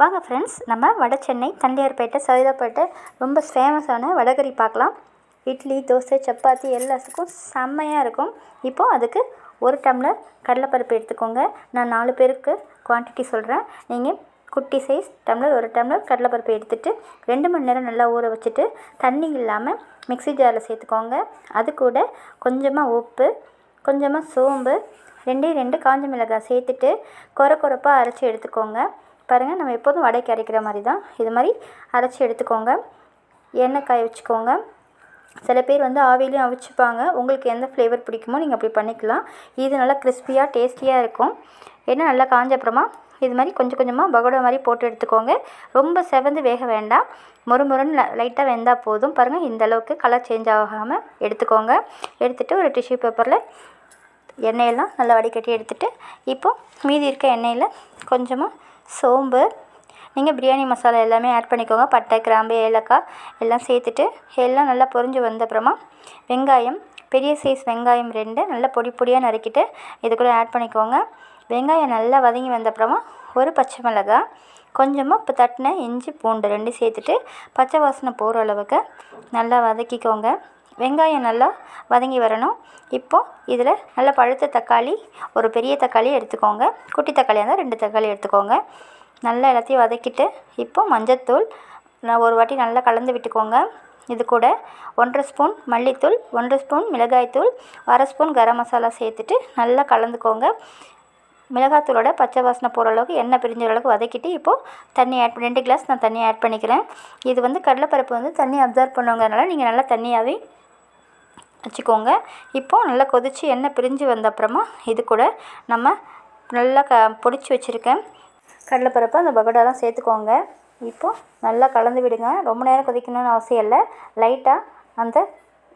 வாங்க ஃப்ரெண்ட்ஸ் நம்ம வட சென்னை தண்டையார்பேட்டை சைதாப்பேட்டை ரொம்ப ஃபேமஸான வடகறி பார்க்கலாம். இட்லி தோசை சப்பாத்தி எல்லாத்துக்கும் செம்மையாக இருக்கும். இப்போது அதுக்கு ஒரு டம்ளர் கடலைப்பருப்பு எடுத்துக்கோங்க. நான் நாலு பேருக்கு குவான்டிட்டி சொல்கிறேன் நீங்கள் குட்டி சைஸ் டம்ளர் ஒரு டம்ளர் கடலைப்பருப்பு எடுத்துகிட்டு ரெண்டு மணி நேரம் நல்லா ஊற வச்சுட்டு தண்ணி இல்லாமல் மிக்ஸி ஜாரில் சேர்த்துக்கோங்க. அது கூட கொஞ்சமாக உப்பு கொஞ்சமாக சோம்பு ரெண்டே ரெண்டு காஞ்ச மிளகாய் சேர்த்துட்டு கொர கொரப்பாக அரைச்சி எடுத்துக்கோங்க. பாருங்கள் நம்ம எப்போதும் வடைக்கு அரைக்கிற மாதிரி தான் இது மாதிரி அரைச்சி எடுத்துக்கோங்க. எண்ணெய் காய வச்சுக்கோங்க. சில பேர் வந்து ஆவிலையும் அவிச்சுப்பாங்க. உங்களுக்கு எந்த ஃப்ளேவர் பிடிக்குமோ நீங்கள் அப்படி பண்ணிக்கலாம். இது நல்லா கிறிஸ்பியாக டேஸ்டியாக இருக்கும். எண்ணெய் நல்லா காஞ்ச அப்புறமா இது மாதிரி கொஞ்சம் கொஞ்சமாக பகோடா மாதிரி போட்டு எடுத்துக்கோங்க. ரொம்ப செவந்து வேக வேண்டாம். மொறு மொறுன்னு லைட்டாக வெந்தால் போதும். பாருங்கள் இந்தளவுக்கு கலர் சேஞ்ச் ஆகாமல் எடுத்துக்கோங்க. எடுத்துகிட்டு ஒரு டிஷ்யூ பேப்பரில் எண்ணெயெல்லாம் நல்லா வடிகட்டி எடுத்துகிட்டு இப்போது மீதி இருக்க எண்ணெயில் கொஞ்சமாக சோம்பு நீங்கள் பிரியாணி மசாலா எல்லாமே ஆட் பண்ணிக்கோங்க. பட்டை கிராம்பு ஏலக்காய் எல்லாம் சேர்த்துட்டு எல்லாம் நல்லா பொரிஞ்சு வந்தப்புறமா வெங்காயம் பெரிய சைஸ் வெங்காயம் ரெண்டு நல்லா பொடி பொடியாக நறுக்கிட்டு இது கூட ஆட் பண்ணிக்கோங்க. வெங்காயம் நல்லா வதங்கி வந்தப்புறமா ஒரு பச்சை மிளகாய் கொஞ்சமாக இப்போ தட்டின இஞ்சி பூண்டு ரெண்டு சேர்த்துட்டு பச்சை வாசனை போகிற அளவுக்கு நல்லா வதக்கிக்கோங்க. வெங்காயம் நல்லா வதங்கி வரணும். இப்போது இதில் நல்ல பழுத்த தக்காளி ஒரு பெரிய தக்காளி எடுத்துக்கோங்க. குட்டி தக்காளியாக இருந்தால் ரெண்டு தக்காளி எடுத்துக்கோங்க. நல்லா எல்லாத்தையும் வதக்கிட்டு இப்போது மஞ்சத்தூள் நான் ஒரு வாட்டி நல்லா கலந்து விட்டுக்கோங்க. இது கூட ஒன்றரை ஸ்பூன் மல்லித்தூள் ஒன்றரை ஸ்பூன் மிளகாய்த்தூள் அரை ஸ்பூன் கரம் மசாலா சேர்த்துட்டு நல்லா கலந்துக்கோங்க. மிளகாத்தூளோட பச்சை வாசனை போகிற அளவுக்கு எண்ணெய் பிரிஞ்ச அளவுக்கு வதக்கிட்டு இப்போது தண்ணி ஆட் ரெண்டு கிளாஸ் நான் தண்ணி ஆட் பண்ணிக்கிறேன். இது வந்து கடலைப்பருப்பு வந்து தண்ணி அப்சர்வ் பண்ணுங்கிறதுனால நீங்கள் நல்லா தண்ணியாகவே வச்சுக்கோங்க. இப்போது நல்லா கொதித்து எண்ணெய் பிரிஞ்சு வந்த அப்புறமா இது கூட நம்ம நல்லா க பொடிச்சு வச்சுருக்கேன் கடலைப்பருப்பு அந்த பகோடாலாம் சேர்த்துக்கோங்க. இப்போது நல்லா கலந்து விடுங்க. ரொம்ப நேரம் கொதிக்கணும்னு அவசியம் இல்லை. லைட்டாக அந்த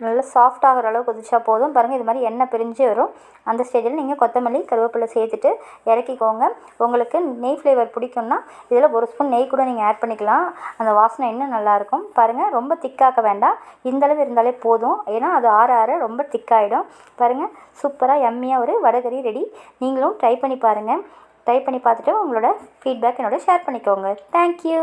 நல்லா சாஃப்ட் ஆகிற அளவு கொதிச்சா போதும். பாருங்கள் இது மாதிரி எண்ணெய் பிரிஞ்சு வரும். அந்த ஸ்டேஜில் நீங்கள் கொத்தமல்லி கருவேப்பிலை சேர்த்துட்டு இறக்கிக்கோங்க. உங்களுக்கு நெய் ஃப்ளேவர் பிடிக்கும்னா இதில் ஒரு ஸ்பூன் நெய் கூட நீங்கள் ஆட் பண்ணிக்கலாம். அந்த வாசனை இன்னும் நல்லாயிருக்கும் பாருங்கள் ரொம்ப திக்காக்க வேண்டாம். இந்தளவு இருந்தாலே போதும். ஏன்னா அது ஆற ஆற ரொம்ப திக்காகிடும் பாருங்கள் சூப்பராக எம்மியாக ஒரு வடகறி ரெடி நீங்களும் ட்ரை பண்ணி பாருங்கள் ட்ரை பண்ணி பார்த்துட்டு உங்களோட ஃபீட்பேக் என்னோட ஷேர் பண்ணிக்கோங்க. தேங்க்யூ